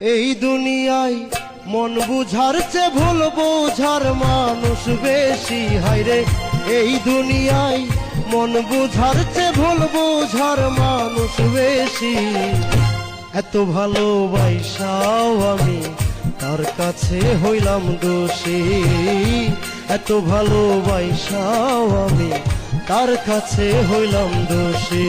এই দুনিয়ায় মন বুঝার চে ভুল বুঝার মানুষ বেশি হাইরে এই দুনিয়ায় মন বুঝার চে ভুল বুঝার মানুষ বেশি। এত ভালোবাসাও আমি তার কাছে হইলাম দোষী। এত ভালোবাসাও আমি তার কাছে হইলাম দোষী।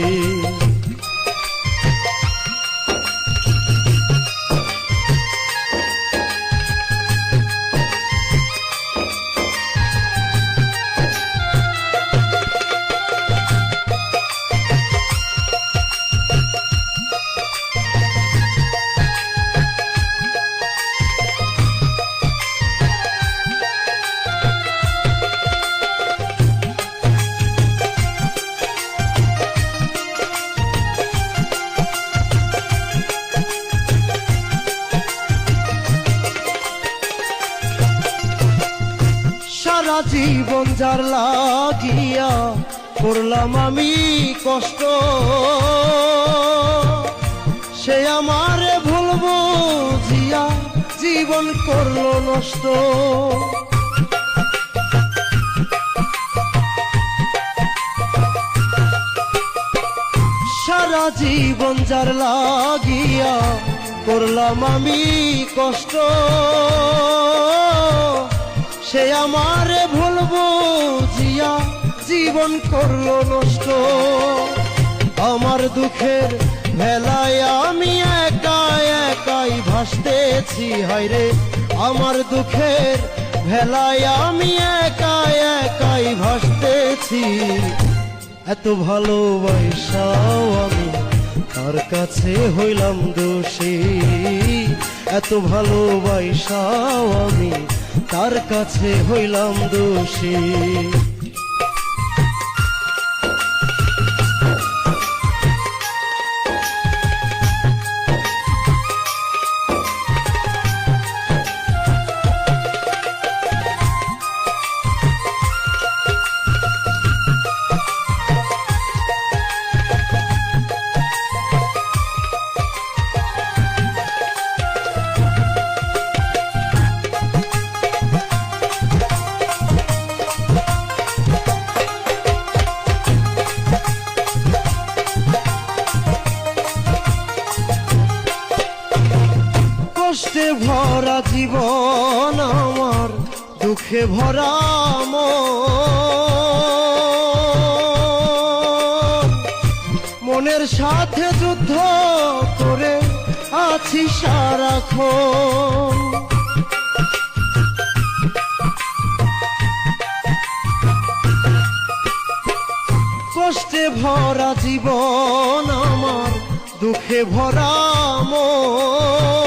জীবন যার লাগিয়া করলাম আমি কষ্ট। সে আমারে ভুলবো জিয়া জীবন করল নষ্ট। সারা জীবন যার লাগিয়া করলাম আমি কষ্ট। সে আমারে ভুলবো জিয়া জীবন করল নষ্ট। আমার দুঃখের ভেলায় আমি একা একাই ভাসতেছি হায়রে আমার দুঃখের ভেলায় আমি একা একাই ভাসতেছি। এত ভালোবাসাও আমি তার কাছে হইলাম দোষী? এত ভালোবাসাও আমি তার কাছে হইলাম দোষী। জীবন আমার দুঃখে ভরা মনের সাথে যুদ্ধ করে আছি সারাক্ষণ। কষ্টে ভরা জীবন আমার দুঃখে ভরা মন।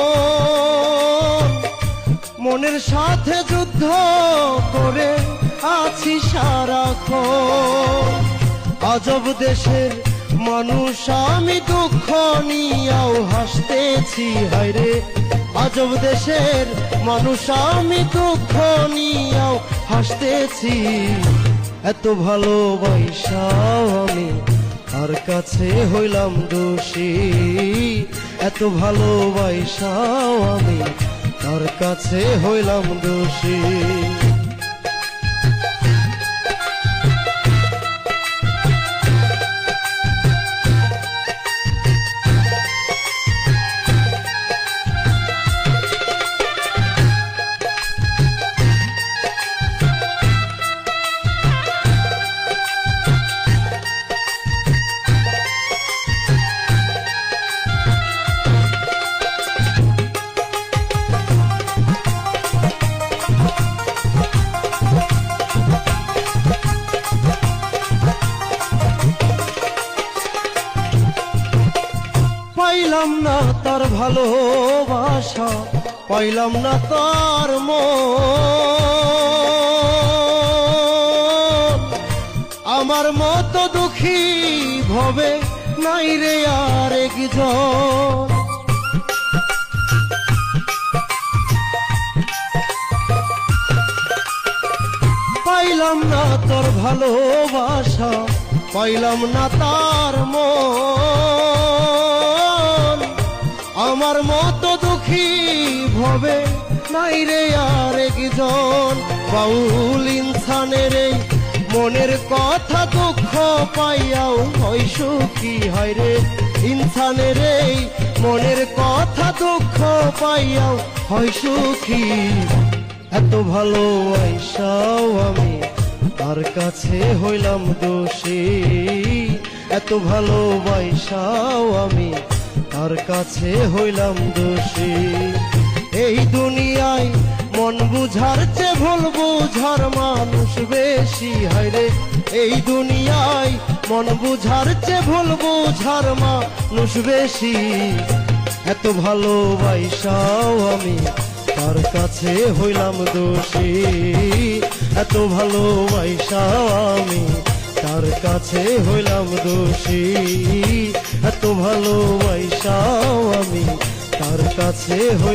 মনের সাথে যুদ্ধ করে আছি সারাক্ষণ। আজব দেশের মানুষ, আমি দুঃখ নিয়াও হাসতেছি হায়রে আজব দেশের মানুষ, আমি দুঃখ নিয়াও হাসতেছি। এত ভালোবাসাও আমি তার কাছে হইলাম দোষী? এত ভালোবাসাও আমি কাছে হইলাম দোষী। তার ভালোবাসা পাইলাম না তার আমার মতো দুঃখী ভবে নাই রে আর একজন পাইলাম না তোর ভালোবাসা, পাইলাম না তার মন। মতো দুঃখী ভবে, নাই রে আর একজন। বাউল ইনসানের মনের কথা দুঃখ পাইয়াও হয় সুখী, হয় রে। ইনসানের এই মনের কথা দুঃখ পাইয়াও হয় সুখী। এত ভালো আইসাও আমি, তার কাছে হইলাম দোষী। এত ভালো বাইসাও আমি তার কাছে হইলাম দোষী। এই দুনিয়ায় মন বুঝার চে ভুল বুঝার মানুষ বেশি। হায়রে এই দুনিয়ায় মন বুঝার চে ভুল বুঝার মানুষ বেশি। এত ভালোবাসাও আমি তার কাছে হইলাম দোষী। এত ভালোবাসাও আমি তার কাছে হইলাম দোষী। ভালোবাসাও আমি তার কাছে হইলাম